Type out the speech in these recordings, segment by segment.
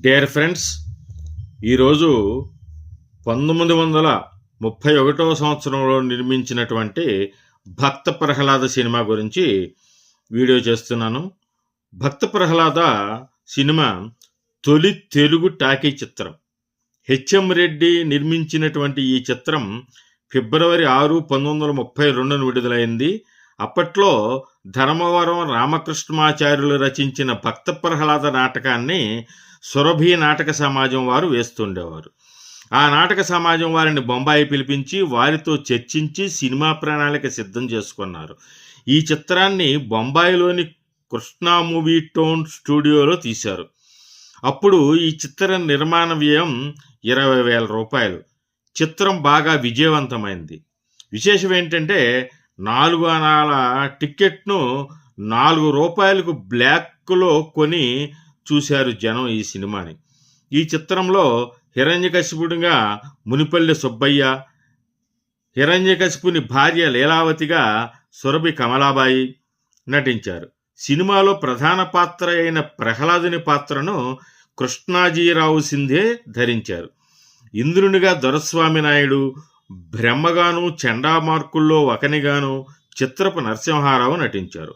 Dear friends ఈరోజు పంతొమ్మిది వందల ముప్పై ఒకటవ సంవత్సరంలో నిర్మించినటువంటి భక్త ప్రహ్లాద సినిమా గురించి వీడియో చేస్తున్నాను. భక్త ప్రహ్లాద సినిమా తొలి తెలుగు టాకీ చిత్రం. హెచ్ఎం రెడ్డి నిర్మించినటువంటి ఈ చిత్రం ఫిబ్రవరి ఆరు పంతొమ్మిది వందల ముప్పై రెండున విడుదలైంది. అప్పట్లో ధర్మవరం రామకృష్ణమాచార్యులు రచించిన భక్త ప్రహ్లాద నాటకాన్ని సురభి నాటక సమాజం వారు వేస్తుండేవారు. ఆ నాటక సమాజం వారిని బొంబాయి పిలిపించి వారితో చర్చించి సినిమా ప్రణాళిక సిద్ధం చేసుకున్నారు. ఈ చిత్రాన్ని బొంబాయిలోని కృష్ణా మూవీ టోన్ స్టూడియోలో తీశారు. అప్పుడు ఈ చిత్ర నిర్మాణ వ్యయం ఇరవై వేల రూపాయలు. చిత్రం బాగా విజయవంతమైంది. విశేషం ఏంటంటే నాలుగు అనాల టిక్కెట్ను నాలుగు రూపాయలకు బ్లాక్లో కొని చూశారు జనం ఈ సినిమాని. ఈ చిత్రంలో హిరణ్యకశిపుడిగా మునిపల్లి సుబ్బయ్య హిరణ్యకశిపుని భార్య లీలావతిగా సురభి కమలాబాయి నటించారు. సినిమాలో ప్రధాన పాత్ర అయిన ప్రహ్లాదుని పాత్రను కృష్ణాజీరావు సింధే ధరించారు. ఇంద్రునిగా దొరస్వామి నాయుడు బ్రహ్మగాను చండామార్కుల్లో ఒకనిగాను చిత్రపు నరసింహారావు నటించారు.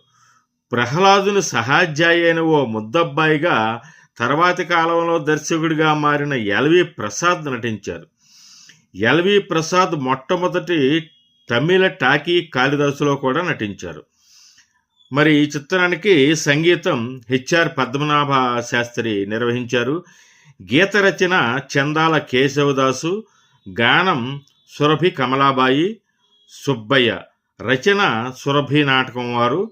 ప్రహ్లాదుని సహాధ్యాయి అయిన ఓ ముద్దబ్బాయిగా తర్వాతి కాలంలో దర్శకుడిగా మారిన ఎల్వి ప్రసాద్ నటించారు. ఎల్వి ప్రసాద్ మొట్టమొదటి తమిళ టాకీ కాళిదాసులో కూడా నటించారు. మరి ఈ చిత్రానికి సంగీతం హెచ్ఆర్ పద్మనాభ శాస్త్రి నిర్వహించారు. గీత రచన చందాల కేశవదాసు గానం సురభి కమలాబాయి సుబ్బయ్య రచన సురభి నాటకం వారు.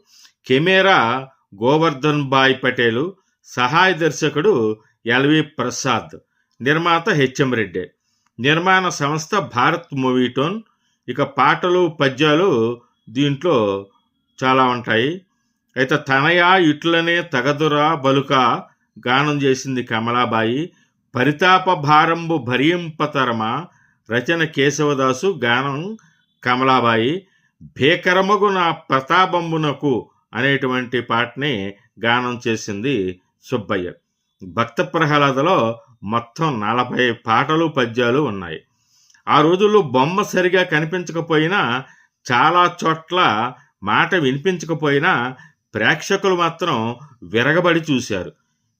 కెమెరా గోవర్ధన్ భాయ్ పటేలు సహాయ దర్శకుడు ఎల్వి ప్రసాద్ నిర్మాత హెచ్ఎం రెడ్డి. నిర్మాణ సంస్థ భారత్ మూవీటోన్. ఇక పాటలు పద్యాలు దీంట్లో చాలా ఉంటాయి. అయితే తనయ ఇట్లనే తగదురా బలుక గానం చేసింది కమలాబాయి పరితాప భారంబు భరింపతరమ రచన కేశవదాసు గానం కమలాబాయి భేకరమగు నా ప్రతాపంబునకు అనేటువంటి పాటని గానం చేసింది సుబ్బయ్య. భక్త ప్రహ్లాదలో మొత్తం నలభై పాటలు పద్యాలు ఉన్నాయి. ఆ రోజుల్లో బొమ్మ సరిగా కనిపించకపోయినా చాలా చోట్ల మాట వినిపించకపోయినా ప్రేక్షకులు మాత్రం విరగబడి చూశారు.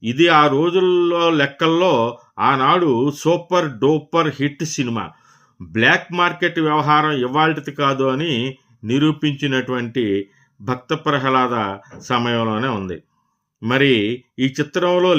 ఇది ఆ రోజుల్లో లెక్కల్లో ఆనాడు super duper hit cinema. Black market వ్యవహారం ఇవ్వాల్టిది కాదు అని నిరూపించినటువంటి భక్త ప్రహ్లాద సమయంలోనే ఉంది. మరి ఈ చిత్రంలో లే